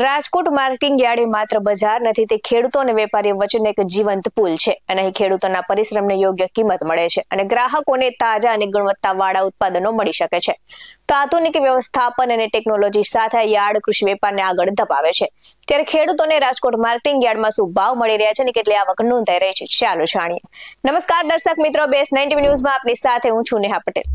Rajkot marketing yard એ માત્ર બજાર નથી, તે ખેડૂતો અને વેપારીઓ વચ્ચેનો એક જીવંત પુલ છે અને અહીં ખેડૂતોના પરિશ્રમને યોગ્ય કિંમત મળે છે અને ગ્રાહકોને તાજા અને ગુણવત્તાવાળા ઉત્પાદનો મળી શકે છે. તો આધુનિક વ્યવસ્થાપન અને ટેકનોલોજી સાથે યાર્ડ કૃષિ વેપારને આગળ ધપાવે છે. ત્યારે ખેડૂતોને રાજકોટ માર્કેટિંગ યાર્ડમાં શું ભાવ મળી રહ્યા છે અને કેટલી આવક નોંધાઈ રહી છે ચાલો જાણીએ. નમસ્કાર દર્શક મિત્રો બેસ નાઇન્ટી ન્યૂઝમાં આપની સાથે હું છું નેહા પટેલ.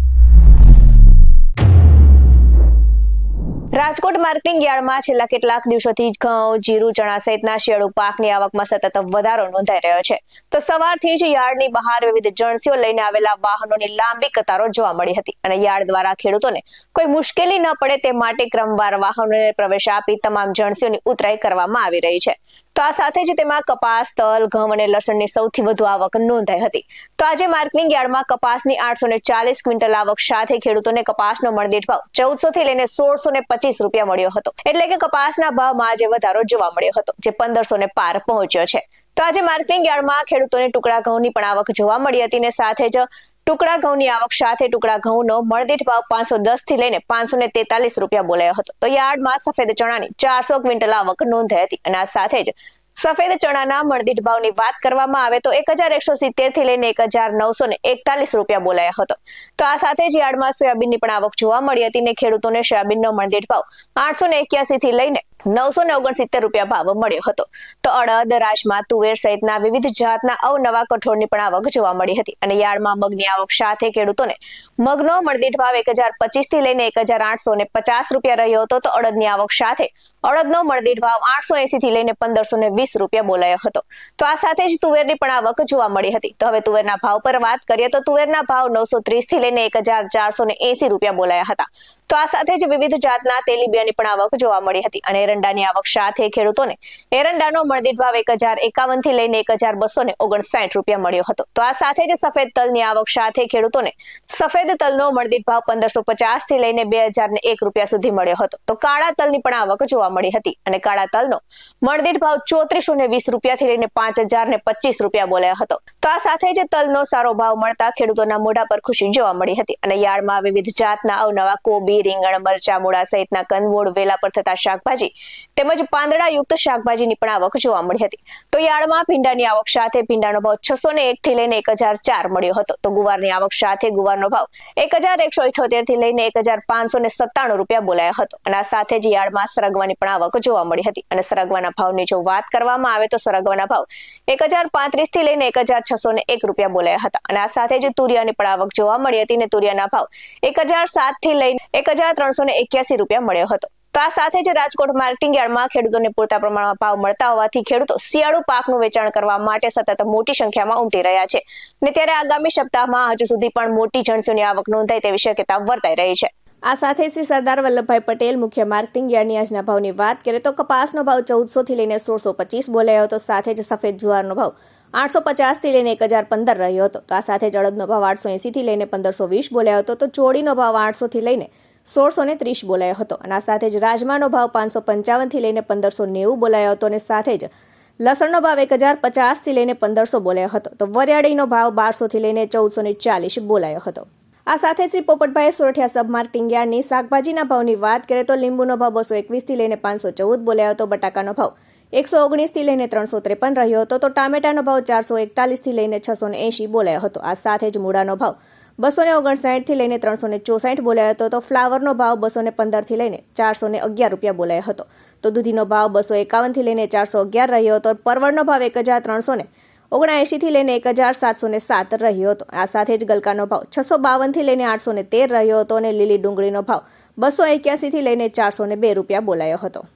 રાજકોટ માર્કેટિંગ યાર્ડમાં છેલ્લા કેટલાક દિવસોથી ઘઉં, જીરું, ચણા સહિતના શિયાળુ પાકની આવકમાં સતત વધારો નોંધાઈ રહ્યો છે. તો સવારથી જ યાર્ડની બહાર વિવિધ જણસીઓ લઈને આવેલા વાહનોની લાંબી કતારો જોવા મળી હતી અને યાર્ડ દ્વારા ખેડૂતોને કોઈ મુશ્કેલી ન પડે તે માટે ક્રમવાર વાહનોને પ્રવેશ આપી તમામ જણસીઓની ઉતરાઈ કરવામાં આવી રહી છે. તો આ સાથે જ તેમાં કપાસ, તલ, ઘઉં અને લસણની સૌથી વધુ આવક નોંધાઈ હતી. તો આજે માર્કેટિંગ યાર્ડમાં કપાસની આઠસો ને ચાલીસ ક્વિન્ટલ આવક સાથે ખેડૂતોને કપાસનો મળદીઠ ભાવ ચૌદસો થી લઈને સોળસો ને પચીસ રૂપિયા મળ્યો હતો. એટલે કે કપાસના ભાવમાં આજે વધારો જોવા મળ્યો હતો, જે પંદરસો ને પાર પહોંચ્યો છે. તો આજે માર્કેટિંગ યાર્ડમાં ખેડૂતોને ટુકડા ઘઉંની પણ આવક જોવા મળી હતી ને સાથે જ ટુકડા ઘઉંની આવક સાથે ટુકડા ઘઉંનો મળદીઠ ભાવ પાંચસો દસથી લઈને પાંચસો ને તેતાલીસ રૂપિયા બોલાયો હતો. તો યાર્ડમાં સફેદ ચણાની ચારસો ક્વિન્ટલ આવક નોંધાઈ હતી અને આ સાથે જ સફેદ ચણાના મળદીઠ ભાવની વાત કરવામાં આવે તો એક હજાર એકસો સિત્તેરથી લઈને એક હજાર નવસો ને એકતાલીસ રૂપિયા બોલાયા હતો. તો આ સાથે જ યાર્ડમાં સોયાબીનની પણ આવક જોવા મળી હતી ને ખેડૂતોને સોયાબીનનો મળદીઠ ભાવ આઠસો ને એક્યાસી થી લઈને નવસો ને ઓગણસિત્તેર રૂપિયા ભાવ મળ્યો હતો. તો અડદ, રાજમા, તુવેર સહિતના વિવિધ જાતના અવનવા કઠોળની પણ આવક જોવા મળી હતી અને યાર્ડમાં મગની આવક સાથે ખેડૂતોને મગનો મળદીઠ ભાવ એક હજાર પચીસથી લઈને એક હજાર આઠસો ને પચાસ રૂપિયા રહ્યો હતો. તો અડદની આવક સાથે અડદનો મળદીઠ ભાવ આઠસો એસી થી લઈને પંદરસો ને વીસ રૂપિયા બોલાયો હતો. તો આ સાથે જ તુવેરની પણ આવક જોવા મળી હતી. તો હવે તુવેરના ભાવ પર વાત કરીએ તો તુવેરના ભાવ નવસો ત્રીસથી લઈને એક હજાર ચારસો ને એસી રૂપિયા બોલાયા હતા. તો આ સાથે જ વિવિધ જાતના તેલીબિયાની પણ આવક જોવા મળી હતી અને એરંડાની આવક સાથે ખેડૂતોને એરંડાનો મળદીઠ ભાવ એક હજાર એકાવનથી લઈને એક હજાર બસો ને ઓગણસાઠ રૂપિયા મળ્યો હતો. તો આ સાથે જ સફેદ તલની આવક સાથે ખેડૂતોને સફેદ તલનો મળદીઠ ભાવ પંદરસો પચાસથી લઈને બે હજાર ને એક રૂપિયા સુધી મળ્યો હતો. તો કાળા તલની પણ આવક જોવા મળી હતી અને કાળા તલનો મળદીઠ ભાવ ચોત્રીસો ને વીસ રૂપિયા થી લઈને પાંચ હજાર ને પચીસ રૂપિયા બોલાયો હતો. તો આ સાથે જ તલનો સારો ભાવ મળતા ખેડૂતોના મોઢા પર ખુશી જોવા મળી હતી અને યાર્ડમાં વિવિધ જાતના અવનવા કોબી, રીંગણ, મરચા, મૂળા સહિતના કંદમૂળ વેલા પર થતા શાકભાજી તેમજ પાંદડા યુક્ત શાકભાજીની પણ આવક જોવા મળી હતી. તો યાર્ડમાં ભીંડાની આવક સાથે ભીંડાનો ભાવ છસો ને એક થી લઈને એક હજાર ચાર મળ્યો હતો. તો ગુવારની આવક સાથે ગુવારનો ભાવ એક હજાર એકસો ઇઠોતેરથી લઈને એક હજાર પાંચસો ને સત્તાણું રૂપિયા બોલાયો હતો. અને આ સાથે જ યાર્ડમાં સરગવાની પણ આવક જોવા મળી હતી. અને સરગવાના ભાવની જો વાત કરવામાં આવે તો સરગવાના ભાવ એક હજાર પાંત્રીસથી લઈને એક હજાર છસો ને એક રૂપિયા બોલાયા હતા. અને આ સાથે જ તુરિયાની પણ આવક જોવા મળી હતી અને તુરિયાના ભાવ એક હજાર સાતથી લઈને એક હજાર ત્રણસો ને એક્યાસી રૂપિયા મળ્યો હતો. તો આ સાથે જ રાજકોટ માર્કેટિંગ ખેડૂતોને પૂરતા પ્રમાણમાં ભાવ મળતા હોવાથી ખેડૂતો શિયાળુ પાકનું વેચાણ કરવા માટે સતત મોટી સંખ્યામાં ઉમટી રહ્યા છે. ને ત્યારે આગામી સપ્તાહમાં હજુ સુધી પણ મોટી જણસીઓની આવક નોંધાય તેવી શક્યતા વર્તાઈ રહી છે. આ સાથે શ્રી સરદાર વલ્લભભાઈ પટેલ, મુખ્ય માર્કેટિંગ યાર્ડની આજના ભાવની વાત કરીએ તો કપાસનો ભાવ ચૌદસો થી લઈને સોળસો પચીસ બોલાયો હતો. સાથે જ સફેદ જુવારનો ભાવ આઠસો પચાસથી લઈને એક હજાર પંદર રહ્યો હતો. તો આ સાથે જ અડદનો ભાવ આઠસો એસી થી લઈને પંદરસો વીસ બોલાયો હતો. તો ચોડીનો ભાવ આઠસો થી લઈને સોળસો ને ત્રીસ બોલાયો હતો અને આ સાથે જ રાજમાનો ભાવ પાંચસો પંચાવનથી લઈને પંદરસો નેવું બોલાયો હતો અને સાથે જ લસણનો ભાવ એક હજાર પચાસથી લઈને પંદરસો બોલાયો હતો. તો વરિયાળીનો ભાવ બારસોથી લઈને ચૌદસો ને ચાલીસ બોલાયો હતો. આ સાથે શ્રી પોપટભાઈ સોરઠિયા સબ ટીંગિયાની શાકભાજીના ભાવની વાત કરીએ તો લીંબુનો ભાવ બસો એકવીસથી લઈને પાંચસો ચૌદ બોલાયો હતો. બટાકાનો ભાવ એકસો ઓગણીસથી લઈને ત્રણસો ત્રેપન રહ્યો હતો. તો ટામેટાનો ભાવ ચારસો એકતાલીસથી લઈને છસો ને એંશી બોલાયો હતો. આ સાથે જ મૂળાનો ભાવ બસો ને ઓગણસાઠથી લઈને ત્રણસો ને ચોસાઠ બોલાયો હતો. તો ફ્લાવરનો ભાવ બસો ને પંદરથી લઈને ચારસો ને અગિયાર રૂપિયા બોલાયો હતો. તો દૂધીનો ભાવ બસો એકાવનથી લઈને ચારસો અગિયાર રહ્યો હતો. પરવળનો ભાવ એક હજાર ત્રણસો ને ઓગણએંશીથી લઈને એક હજાર સાતસો ને સાત રહ્યો હતો. આ સાથે જ ગલકાનો ભાવ છસો બાવનથી લઈને આઠસો ને તેર રહ્યો હતો અને લીલી ડુંગળીનો ભાવ બસો એક્યાસીથી લઈને ચારસો ને બે રૂપિયા બોલાયો હતો.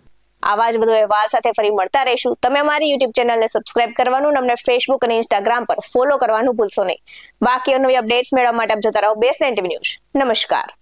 આવા જ બધો અહેવાલ સાથે ફરી મળતા રહીશું. તમે અમારી યુટ્યુબ ચેનલને સબસ્ક્રાઇબ કરવાનું અમને ફેસબુક અને ઇન્સ્ટાગ્રામ પર ફોલો કરવાનું ભૂલશો નહીં. બાકી નવી અપડેટ્સ મેળવવા માટે આપ જોતા રહો બેસ ન્યૂઝ નમસ્કાર.